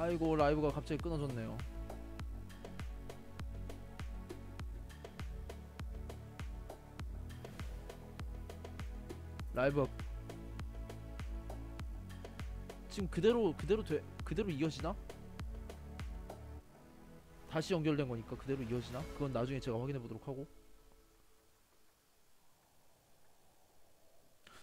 아이고 라이브가 갑자기 끊어졌네요. 라이브 지금 그대로 그대로 돼 그대로 이어지나? 다시 연결된 거니까 그대로 이어지나? 그건 나중에 제가 확인해 보도록 하고.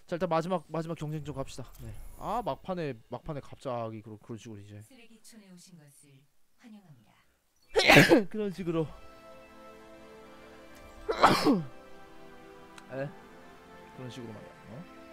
자 일단 마지막 마지막 경쟁 좀 갑시다. 네. 아 막판에 막판에 갑자기 그런 그런 식으로 이제 쓰레기촌에 오신 것을 환영합니다. 그런 식으로. 에? 그런 식으로 말이야. 어?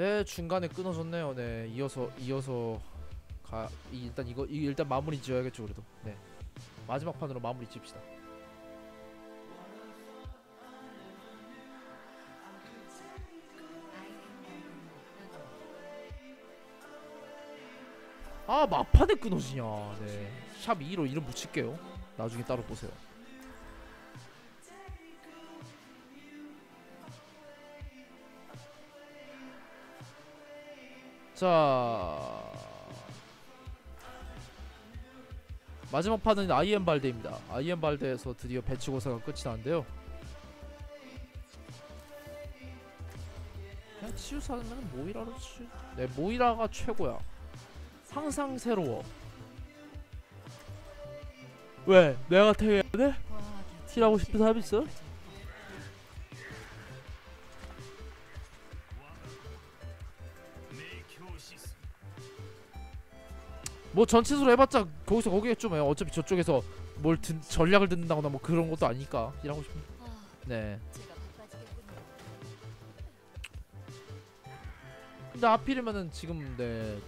네 중간에 끊어졌네요. 네 이어서 이어서 가 이- 일단 이거 이- 일단 마무리 지어야겠죠 그래도. 네 마지막 판으로 마무리 지읍시다. 아 막판에 끊어지냐. 네. 샵 2로 이름 붙일게요. 나중에 따로 보세요. 자 마지막 판은 아이엠 발데입니다. 아이엠 발데에서 드디어 배치 고사가 끝이 나는데요. 그냥 치유사는 모이라로 치. 네 모이라가 최고야. 항상 새로워. 왜? 내가 태해야 돼? 킬하고 싶은 사람 있어? 뭐 전체수로 해봤자 거기서 거기겠죠 뭐 어차피 저쪽에서 뭘 든, 전략을 듣는다거나 뭐 그런 것도 아니니까 일하고 싶은 네 근데 하필이면은 지금 네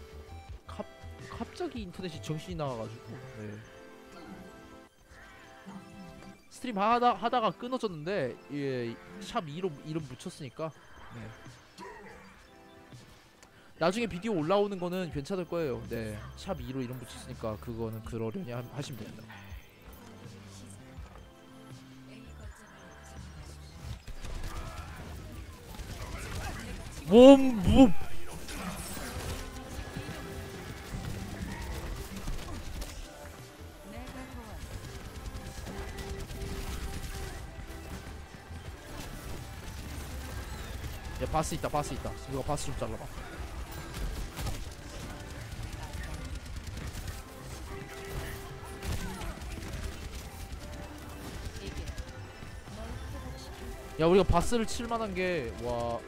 갑, 갑자기 인터넷이 정신이 나가가지고 네. 스트림 하다, 하다가 끊어졌는데 예, 샵 2로 이름 붙였으니까 네. 나중에 비디오 올라오는 거는 괜찮을 거예요. 네, 샵 2로 이름 붙였으니까 그거는 그러려니 하, 하시면 됩니다. 몸, 몸. 야 바스 있다 바스 있다 이거 바스 좀 잘라봐 야 우리가 바스를 칠만한 게와.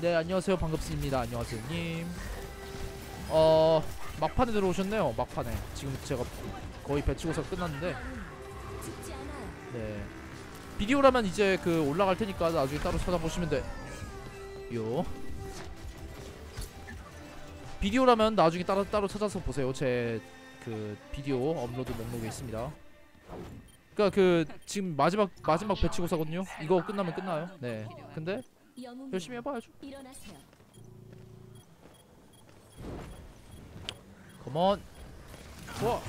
네 안녕하세요. 반갑습니다. 안녕하세요 님어 막판에 들어오셨네요 막판에. 지금 제가 거의 배치고사 끝났는데. 네. 비디오라면 이제 그 올라갈 테니까 나중에 따로 찾아보시면 돼요. 비디오라면 나중에 따로 따로 찾아서 보세요. 제 그 비디오 업로드 목록에 있습니다 그니까 그 지금 마지막 마지막 배치고사거든요. 이거 끝나면 끝나요. 네. 근데 열심히 해봐야죠. 컴온 좋아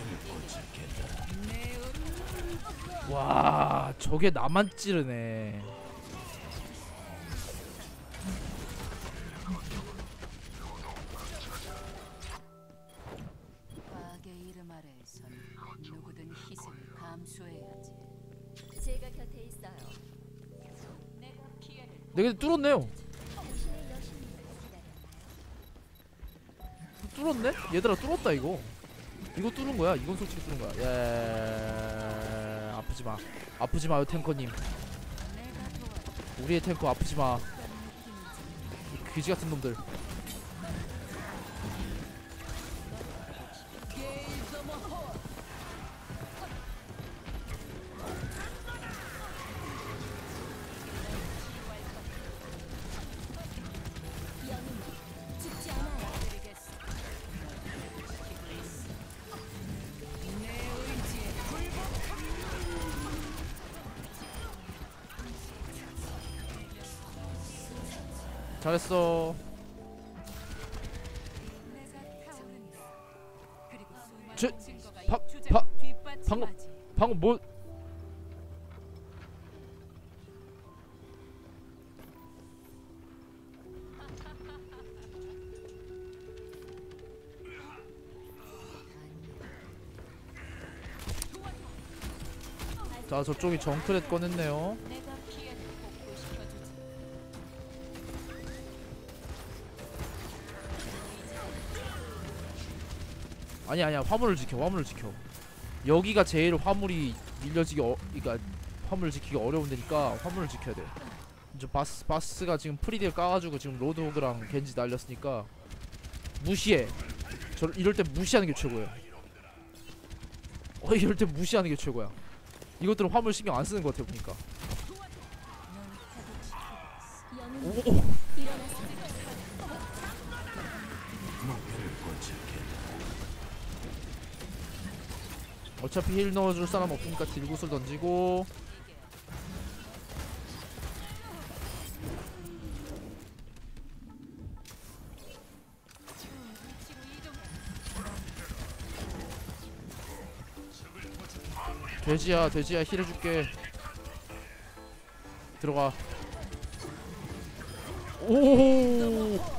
와 저게 나만 찌르네 네 근데 뚫었네요? 뚫었네? 얘들아 뚫었다 이거. 이거 뚫은 거야? 이건 솔직히 뚫은 거야. 예. 아프지 마. 아프지 마요 탱커님. 내가 도와 우리의 탱커 아프지마. 이 그지 같은 놈들 잘했어. 제, 바, 바, 방금 방금 뭐 자 저쪽이 정크렛 꺼냈네요. 아니 아니야. 화물을 지켜 화물을 지켜. 여기가 제일 화물이 밀려지기 어 그러니까 화물을 지키기 어려운 데니까 화물을 지켜야 돼. 이제 바스 바스가 지금 프리딜 까가지고 지금 로드호그랑 겐지 날렸으니까 무시해. 저 이럴 때 무시하는 게 최고예요 어 이럴 때 무시하는 게 최고야. 이것들은 화물 신경 안 쓰는 것 같아 보니까. 영웅 오, 오. 어차피 힐 넣어줄 사람 없으니까 딜구슬 던지고. 돼지야 돼지야 힐 해줄게. 들어가. 오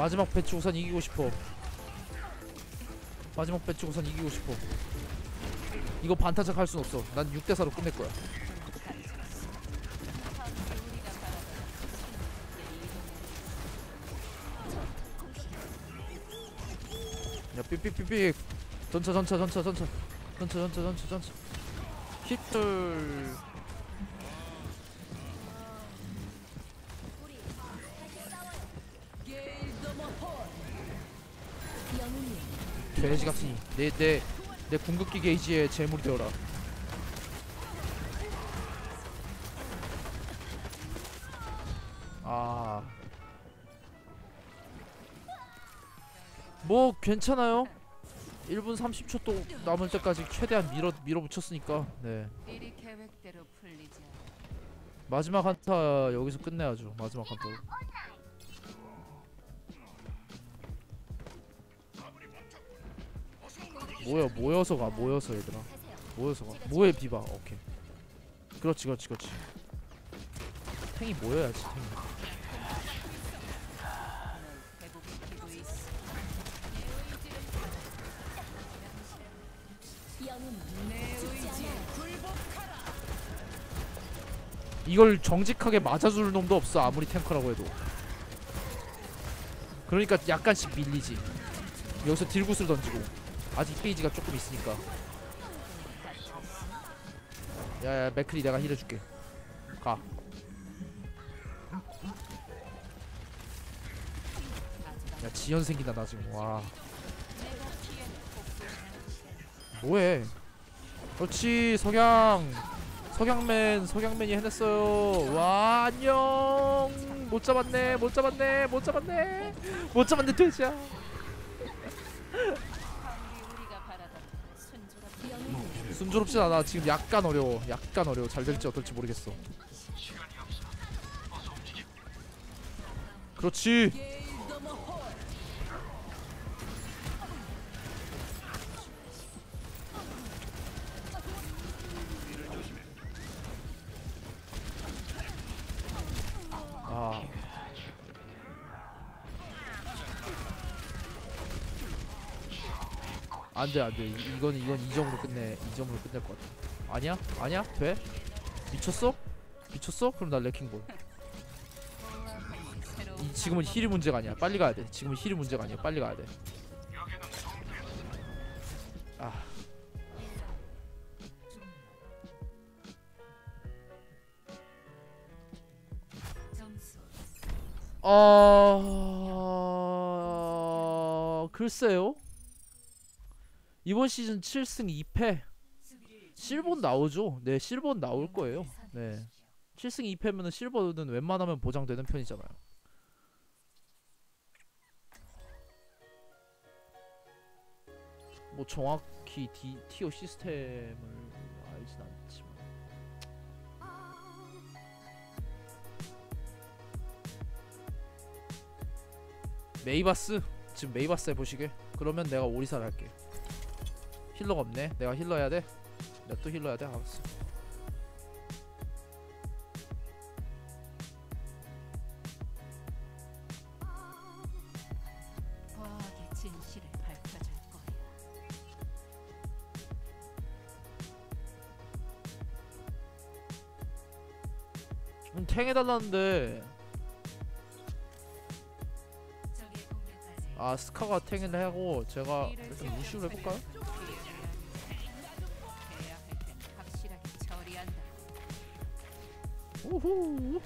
마지막 배치 우선 이기고 싶어. 마지막 배치 우선 이기고 싶어. 이거 반타작 할 순 없어. 난 6대4로 끝낼 거야. 야 삐삐삐삐. 전차 전차 전차 전차. 전차 전차 전차 전차. 히틀 우리 다시 싸워요. 영웅이 돼지 같으니 내내 내 궁극기 게이지에 재물이 되어라 아. 뭐 괜찮아요. 1분 30초 또 남을 때까지 최대한 밀어 밀어붙였으니까 네. 마지막 한타 여기서 끝내야죠 마지막 한타 모여 모여서 가 모여서 얘들아. 모여서 가. 모에 비바 오케이. 그렇지 그렇지 그렇지. 탱이 모여야지 탱이. 이걸 정직하게 맞아줄 놈도 없어 아무리 탱커라고 해도. 그러니까 약간씩 밀리지. 여기서 딜구슬 던지고 아직 페이지가 조금 있으니까 야야 맥클이 내가 힐해줄게 가 야, 지연 생긴다, 나 지금. 와. 뭐해? 그렇지, 석양. 석양맨, 석양맨이 해냈어요. 와, 안녕. 못 잡았네, 못 잡았네, 못 잡았네. 못 잡았네, 돼지야. 순조롭진 않아. 지금 약간 어려워. 약간 어려워. 잘 될지 어떨지 모르겠어. 그렇지 안돼 안돼. 이건 이건 이 점으로 끝내 이 점으로 끝낼 것 같아. 아니야? 아니야? 돼? 미쳤어? 미쳤어? 그럼 나 레킹볼. 이, 지금은 힐이 문제가 아니야. 빨리 가야 돼. 지금은 힐이 문제가 아니야. 빨리 가야 돼. 아. 점수 어... 글쎄요 이번 시즌 7승 2패. 실본 나오죠? 네 실본 나올 거예요. 네 7승 2패면은 실버는 웬만하면 보장되는 편이잖아요. 뭐 정확히 디, 티어 시스템을 알진 않지만. 메이바스? 지금 메이바스 해보시게. 그러면 내가 오리사를 할게 힐러가 없네 내가 힐러 해야 돼? 내가 또 힐러 해야 돼? 알았어. 음, 탱 해달라는데 아 스카가 탱을 하고 제가 일단 루시우로 해볼까요? 우후.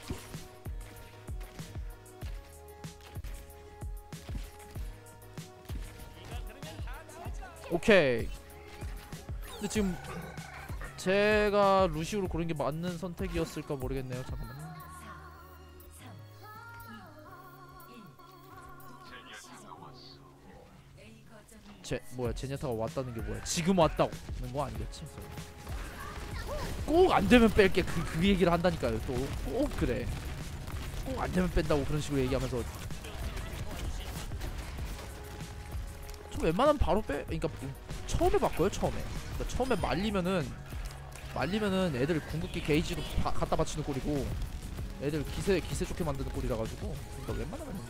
오케이. 근데 지금 제가 루시우로 고른 게 맞는 선택이었을까 모르겠네요. 잠깐만요. 제 뭐야 제니타가 왔다는 게 뭐야? 지금 왔다는 거 아니겠지? 꼭 안 되면 뺄게. 그, 그 얘기를 한다니까요 또. 꼭 그래. 꼭 안 되면 뺀다고 그런 식으로 얘기하면서. 좀 웬만하면 바로 빼 그러니까 처음에 바꿔요 처음에. 그러니까 처음에 말리면은 말리면은 애들 궁극기 게이지로 바, 갖다 바치는 꼴이고 애들 기세 기세 좋게 만드는 꼴이라 가지고 그러니까 웬만하면.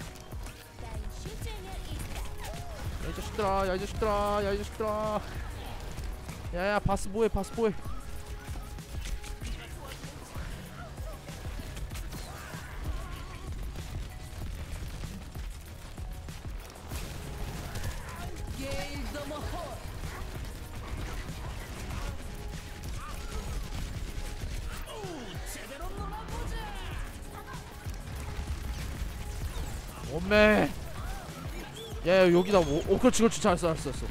야이 자식들아 야이 자식들아 야이 자식들아. 야야 바스 뭐해 바스 뭐해 엄매 야, 야 여기다 뭐, 오 그렇지 그렇지. 잘했어 잘했어 잘했어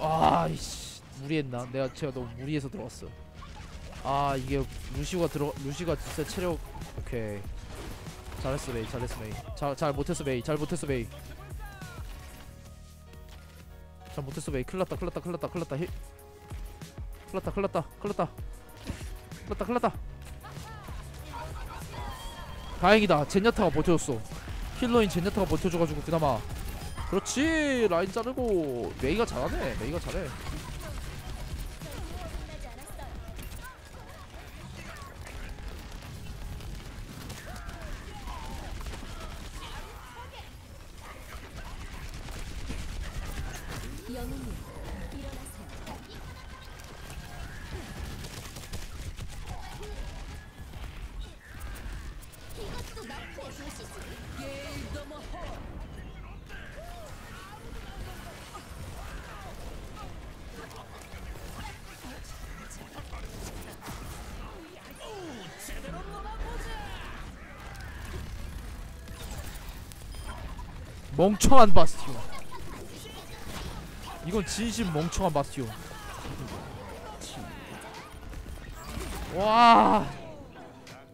아이씨. 무리했나? 내가 제가 너무 무리해서 들어갔어. 아 이게 루시가 들어 루시가 진짜 체력 오케이. 잘했어 메이. 잘했어 메이. 잘, 잘 못했어 메이. 잘 못했어 메이. 잘 못했어 메이. 큰일났다 큰일났다 큰일났다 큰일났다. 힐. 큰일났다 큰일났다 큰일났다. 큰일났다 큰일났다 다행이다. 젠야타가 버텨줬어. 힐러인 젠야타가 버텨줘가지고 그나마. 그렇지. 라인 자르고 메이가 잘하네. 메이가 잘해 멍청한 바스티온 이건 진심 멍청한 바스티온 와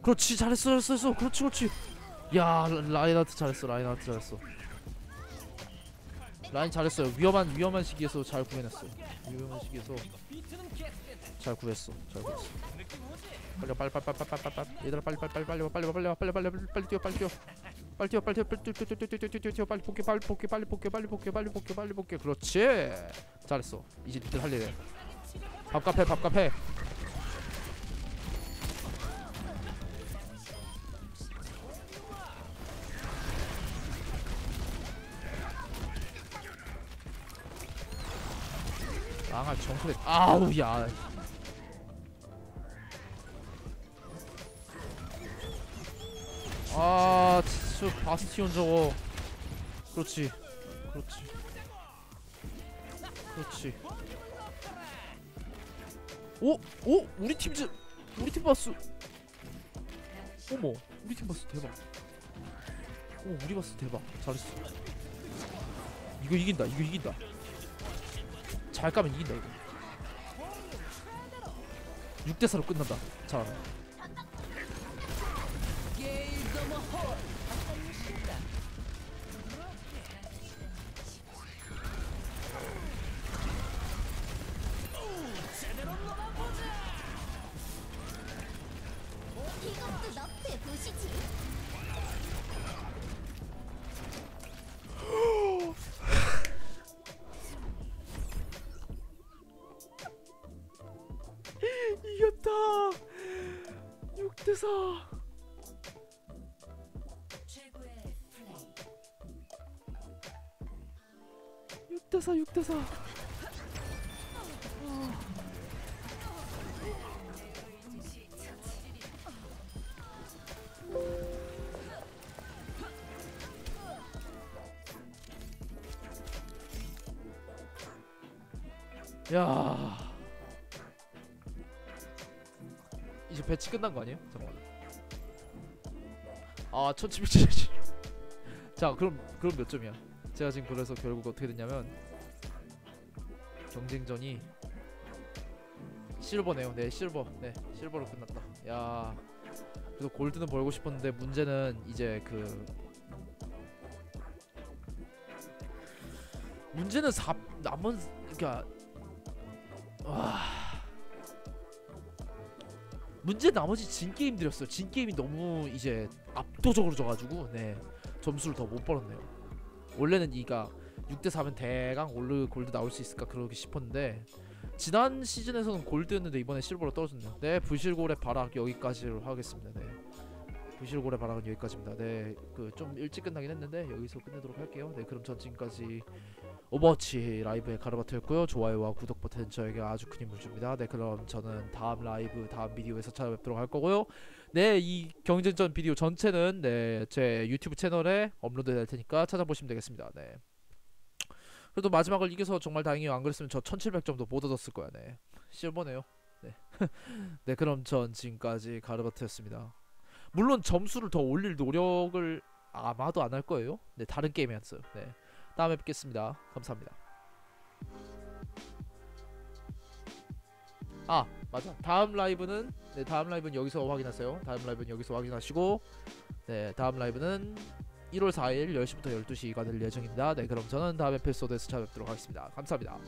그렇지 잘했어 잘했어 잘했어. 그렇지 그렇지 야 라- 라인하트 잘했어 라인하트 잘했어 라인 잘했어요 위험한 위험한 시기에서 잘 구해냈어 위험한 시기에서 잘 구했어 잘 구했어 빨리 와, 빨리 빨리 빨리 빨리 빨리 얘들아 빨리 빨리 빨리 빨리 와, 빨리 와, 빨리 와, 빨리 빨리 빨리 빨리 뛰어 빨리 뛰어 빨리 뛰어 빨리 뛰어 빨리 뛰어 뛰어 뛰어 뛰어 뛰어 뛰어 빨리 복귀 빨리 복귀 빨리 복귀 빨리 복귀 빨리 복귀 빨리 복귀. 그렇지. 잘했어. 이제 니들 할해 밥값 해. 랑아 정크레 아우 야. 아, 저 바스티온 저거. 그렇지. 그렇지. 그렇지. 오, 오, 우리 팀즈, 우리 팀 바스. 어머, 우리 팀 바스 대박. 오, 우리 바스 대박. 잘했어. 이거 이긴다. 이거 이긴다. 잘 까면 이긴다 이거. 6대 4로 끝난다. 잘 6대 4. 최고의 플레이. 6대 4 6대 4. 야. 이제 배치 끝난 거 아니에요? 잠깐만. 아, 1777. 자, 그럼 그럼 몇 점이야? 제가 지금 그래서 결국 어떻게 됐냐면 경쟁전이 실버네요. 네, 실버. 네, 실버로 끝났다. 야. 그래서 골드는 벌고 싶었는데 문제는 이제 그 문제는 4 남은 그러니까 문제 나머지 진 게임들이었어요. 진 게임이 너무 이제 압도적으로 져가지고 네 점수를 더 못 벌었네요. 원래는 이가 6대 4면 대강 올드 골드 나올 수 있을까 그러기 싶었는데 지난 시즌에서는 골드였는데 이번에 실버로 떨어졌네요. 네 부실골의 발악 여기까지로 하겠습니다. 네 부실골의 발악은 여기까지입니다. 네 그 좀 일찍 끝나긴 했는데 여기서 끝내도록 할게요. 네 그럼 전 지금까지 오버워치 라이브의 가르바트였고요. 좋아요와 구독 버튼 저에게 아주 큰 힘을 줍니다. 네 그럼 저는 다음 라이브 다음 비디오에서 찾아뵙도록 할 거고요. 네 이 경쟁전 비디오 전체는 네 제 유튜브 채널에 업로드 될 테니까 찾아보시면 되겠습니다. 네. 그래도 마지막을 이겨서 정말 다행이에요. 안 그랬으면 저 1700점도 못 얻었을 거야. 네. 실버네요. 네. 네, 그럼 전 지금까지 가르바트였습니다. 물론 점수를 더 올릴 노력을 아마도 안 할 거예요. 네, 다른 게임이었어요. 네. 다음에 뵙겠습니다. 감사합니다. 아, 맞아. 다음 라이브는 네, 다음 라이브는 여기서 확인하세요. 다음 라이브는 여기서 확인하시고 네, 다음 라이브는 1월 4일 10시부터 12시가 될 예정입니다. 네, 그럼 저는 다음 에피소드에서 찾아뵙도록 하겠습니다. 감사합니다.